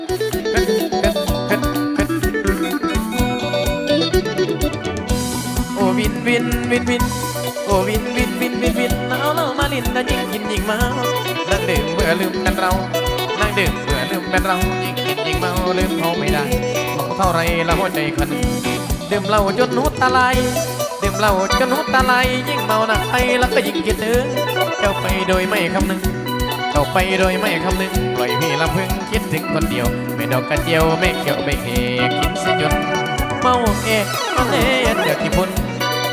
โอ้วินวินวินวินโอ้วินวินวินวินวินเอาเรามาลินแล้วยิงกินยิงเมานั่งดื่มเบื่อลืมกันเรานั่งดื่มเบื่อลืมกันเรายิงกินยิงเมาลืมเขาไม่ได้เมาเท่าไรละหัวใจคันดื่มเหล้าจนหูตาลายดื่มเหล้าจนหูตาลายยิ่งเมาหนักไปแล้วก็ยิ่งคิดถึงเจ้าไปโดยไม่คำนึง เข้าไปโดยไม่คำนึงปล่อยพี่ลำพึงคิดถึงคนเดียว ไม่ดอกกระเจียวไม่เกี่ยวไม่เคกินสียจนเมาเอกร้อนเกเกี่ยวกี่พุ่น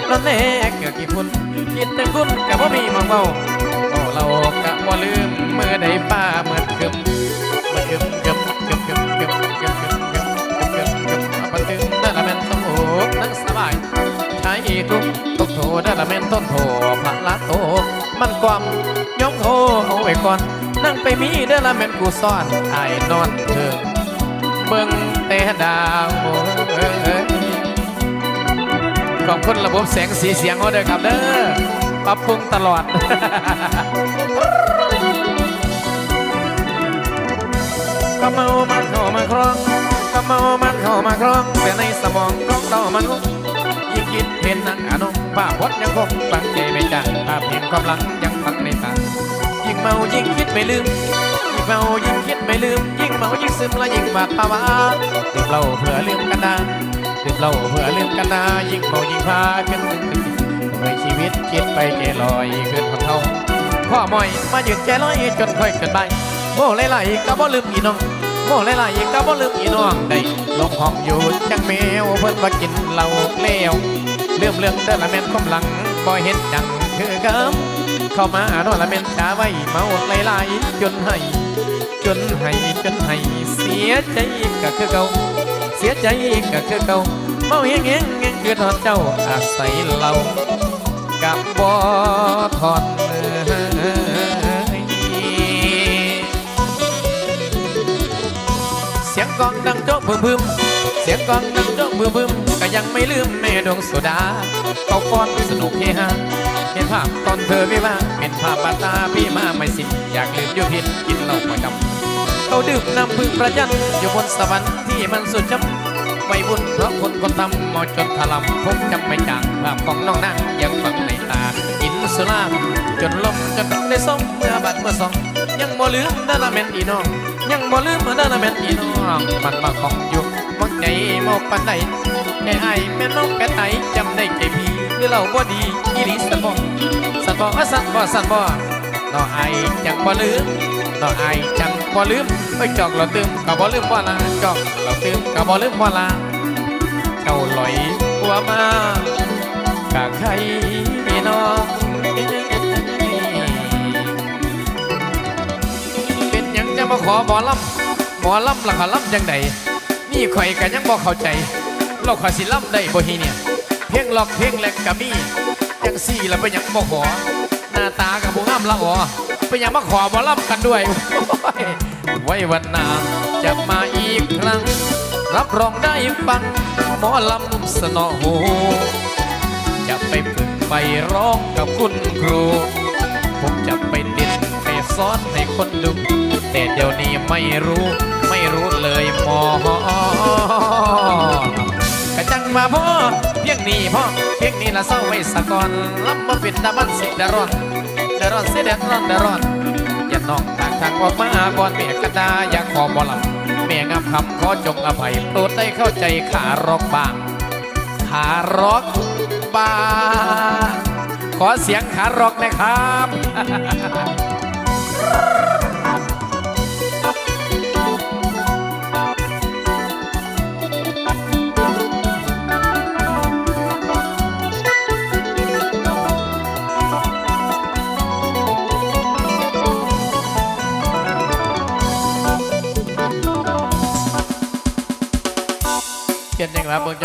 ร้อนเกเกี่ยวกี่พุ่นคิดถึงคุณกับว่ามีมาเมาเมาเรากะว่าลืมเมื่อใดป้าเมื่อคืนเมื่อคืนเกือบเกือบเกือบเกือบเกือบเกือบเกือบเกือบเกือบเกือบมาถึงได้ละแม่นสมอกนั่งสบายใช้ทุกทุกโทได้ละแม่นต้นโทพระละโต มันควมยกโทเอาไว้ก่อน นั่งไปมีได้ละแม่นกูซ่อนไอ้นอนเถิงเบิ่งแต่ดาวเอ้ยขอบคุณระบบแสงสีเสียงเขาด้วยครับเด้อปรับปรุงตลอดก็เมามันเข้ามาครองก็เมามันเข้ามาครองแต่ในสมองของเรามันยิ่งคิดเห็นนังอานงภาพพจน์ยังคงฟังใจไม่จางภาพ ความหลังยังฟังในตายิ่งเมายิ่งคิดไม่ลืม ยิ่งเมายิ่งคิดไม่ลืม ยิ่งเมายิ่งซึมและยิ่งบาดภาวะดื่มเหล้าเพื่อลืมกันดาดื่มเหล้าเพื่อลืมกันดายิ่งเมายิ่งพาขึ้นตึงตึงทำไมชีวิตคิดไปเจลอยขึ้นของเขาพ่อมอยมาหยุดใจลอยจนค่อยเกินไปโม่ไหลๆก็บ่ลืมอีน้องโม่ไหลๆก็บ่ลืมอีน้องได้ลงห้องอยู่จังแมวเพิ่นว่ากินเหล้าแล้วเรื่องเรื่องเด้อละแม่นความหลังบ่เห็นจัง คือกิมเข้ามาโน่นละแม่นชาไว้เมาไหลๆจนให้จนให้จนให้เสียใจก็คือเก่าเสียใจก็คือเก่าเมาเฮงเฮงเฮงคือทอดเจ้าอาศัยเรากับบ่ทอนเสียงกองดังโจ๊กบึมบึมเสียงกองดังโจ๊กบึมบึม ก็ยังไม่ลืมแม่ดวงโซดา เขาฟ้อนสนุกเฮฮาเห็นภาพตอนเธอไม่ว่าเป็นภาพบาตาพี่มาไม่สิ้นอยากลืมอยู่พินกินเหล้าประจำเขาดื่มน้ำพึ่งประจันอยู่บนสวรรค์ที่มันสุดจำไว้บุญเพราะคนคนทำมอจนถลำพบจำไม่จางภาพของน้องนางยังฝังในตาอินสุราจนลมจนได้ส่งเมื่อบัดเมื่อสองยังบ่ลืมด้อละแมนอีน้องยังบ่ลืมเด้อละแมนอีน้องมันมาของอยู่มักใจมอกปานใด แค่ไอ้แม่น้องแปดไอจำได้ใจพี่หรือเราบ่ดีอีหลีสันบ่สันบ่ว่าสันบ่สันบ่น้องไอจังบ่ลืมน้องไอจังบ่ลืมเอ้ยจอกเราตืมก็บ่ลืมบ่ลาจอกเราตืมก็บ่ลืมบ่ลาเจ้าลอยหัวมากะใครน้องเป็นหยังจะมาขอหมอลำหมอลำล่ะค่ะลำจังใดนี่ข่อยกันยังบอกเข้าใจ เราขอสิลำได้บ่ฮีเนี่ยเพลงหลอกเพลงแหลกกะมีจังสี่แล้วเป็นหยังบ่ขอ หน้าตากับบ่งามละอ๋อเป็นหยังมาขอหมอลำกันด้วย ไว้วันหน้าจะมาอีกครั้ง รับรองได้ฟังหมอลำสนอหูจะไปฝึกไปร้องกับคุณครู ผมจะไปเด็ดไปสอนให้คนดูแต่เดี๋ยวนี้ไม่รู้ ไม่รู้เลยหมอ มาพ่อเพียงนี้พ่อเพียงนี้ละเศร้าไว้สะก่อนลำมาเป็นตามันสิเดารอนเดารอนเสียเดร้อนเดารอนอย่าน้องทางทางออกมาก่อนเมียกระดาอยากขอบอลำเมียงามคำขอจงอภัยโปรดได้เข้าใจขารอกบ้างขารอกบ้างขอเสียงขารอกนะครับ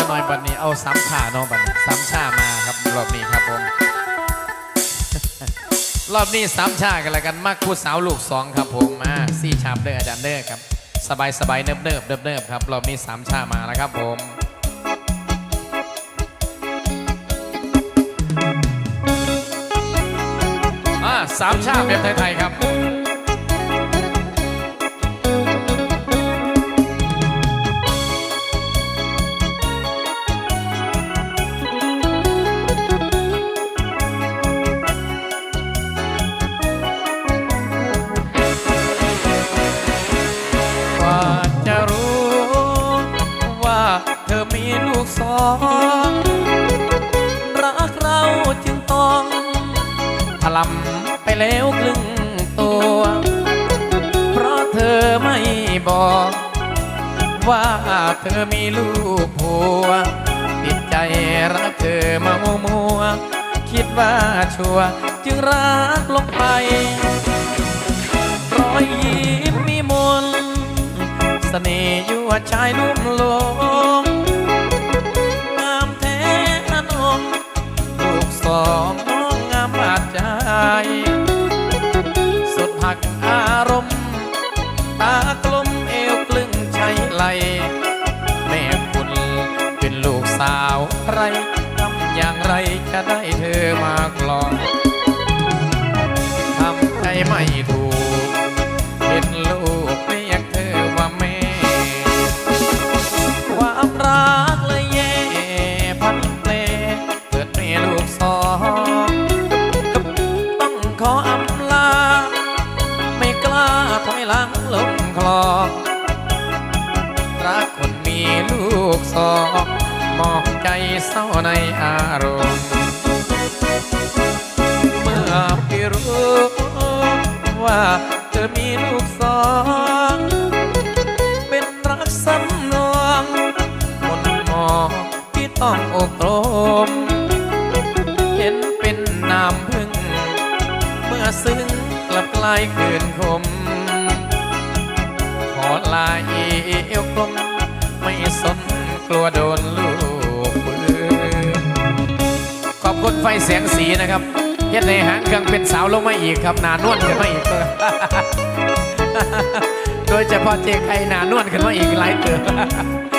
จะหน่อยบัดนี้เอาสามขาเนาะบัดนี้สามชามาครับรอบนี้ครับผม รอบนี้สามชากันแล้วกันมากผู้สาวลูกสองครับผมมาสี่ชามเด้ออาจารย์เด้อครับสบายสบายเนิบเนิบเนิบเนิบครับรอบนี้สามชามาแล้วครับผมอ่าสามชาแบบไทยๆครับ ลำไปแล้วครึ่งตัว เพราะเธอไม่บอก ว่าเธอมีลูกผัวติดใจรักเธอมามัวมัวๆคิดว่าชัวจึงรักลงไป รอยยิ้มมีมนต์เสน่ห์ยั่วชายนุ่มลง ตากลมเอวกลึงใช้ไหล แม่คุณเป็นลูกสาวใครทำอย่างไรจะได้เธอมากลองทำใจไม่ถูก ว่าเธอมีลูกสอง เป็นรักสำนองมนมอที่ต้องอกตรมเห็นเป็นน้ำพึ่ง เมื่อซึ้งกลับกลายคืนคม ขอลาเอวกลม ไม่สนกลัวโดนลูกปืนขอบคุณไฟเสียงสีนะครับ เฮ็ดในหางเครื่องเป็นสาวลงมาอีกครับหนานวดขึ้นมาอีกโดยเฉพาะเจไข่หนานวดขึ้นมาอีกหลายเติบ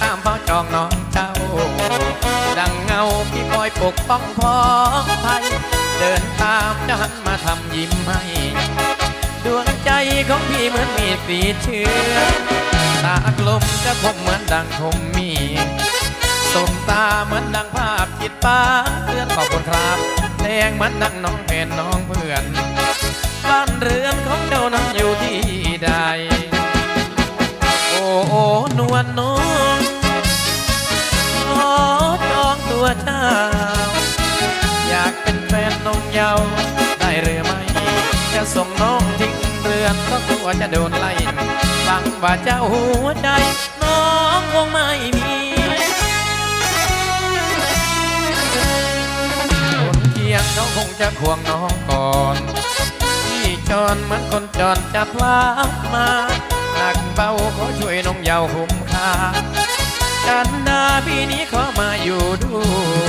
ตามเฝ้าจองน้องเจ้า ดังเงาที่คอยปกป้องพ้องไทยเดินตามจะหันมาทำยิ้มให้ดวงใจของพี่เหมือนมีดกรีเชือตากลมจะคมเหมือนดังคมมีสมตาเหมือนดังภาพจิตป้าเพื่อนขอบคุณครับแดงเหมือนดังน้องเพนน้องเพื่อนบ้านเรือนของ อนก็กลัวจะโดนไล่ฟังว่าเจ้าหัวใจน้องคงไม่มีคนเคียงเขาคงจะควงน้องก่อนที่จรเหมือนคนจรจะพลาดมาหนักเบาขอช่วยน้องเยาวคุ้มค่ากันดาพี่นี้ขอมาอยู่ด้วย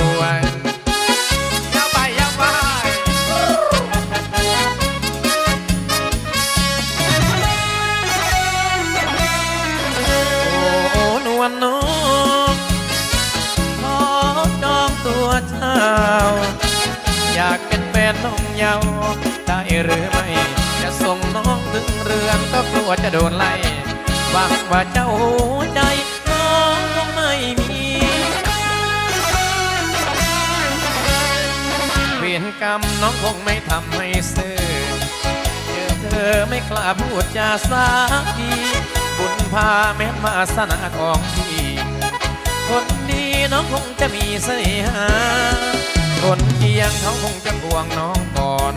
น้องเยาได้หรือไม่ จะส่งน้องถึงเรือนก็กลัวจะโดนไล่หวังว่าเจ้าใจน้องคงไม่มีเวียนกรรมน้องคงไม่ทำให้เสื่อเจอเธอไม่กล้าพูดจาสักทีบุญพาแม่มาสนาของพี่ คนดีน้องคงจะมีเสน่หา คนเคียงเขาคงจะห่วงน้องก่อน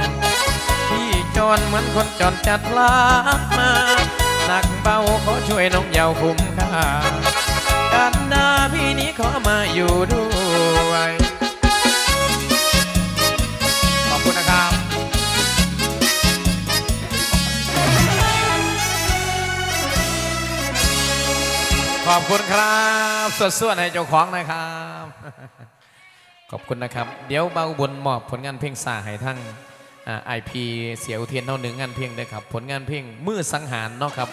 พี่จรเหมือนคนจรจัดลากมาหนักเบาขอช่วยน้องเยาวคุ้มค่ากันดาพี่นี้ขอมาอยู่ด้วยขอบคุณนะครับขอบคุณครับสวดๆให้เจ้าของนะครับ ขอบคุณนะครับ เดี๋ยวเบาบนมอบผลงานเพลงสาให้ทั้งไอพีเสียวเทียนเท่าหนึ่งงานเพลงด้วยครับ ผลงานเพลงมือสังหารเนาะครับ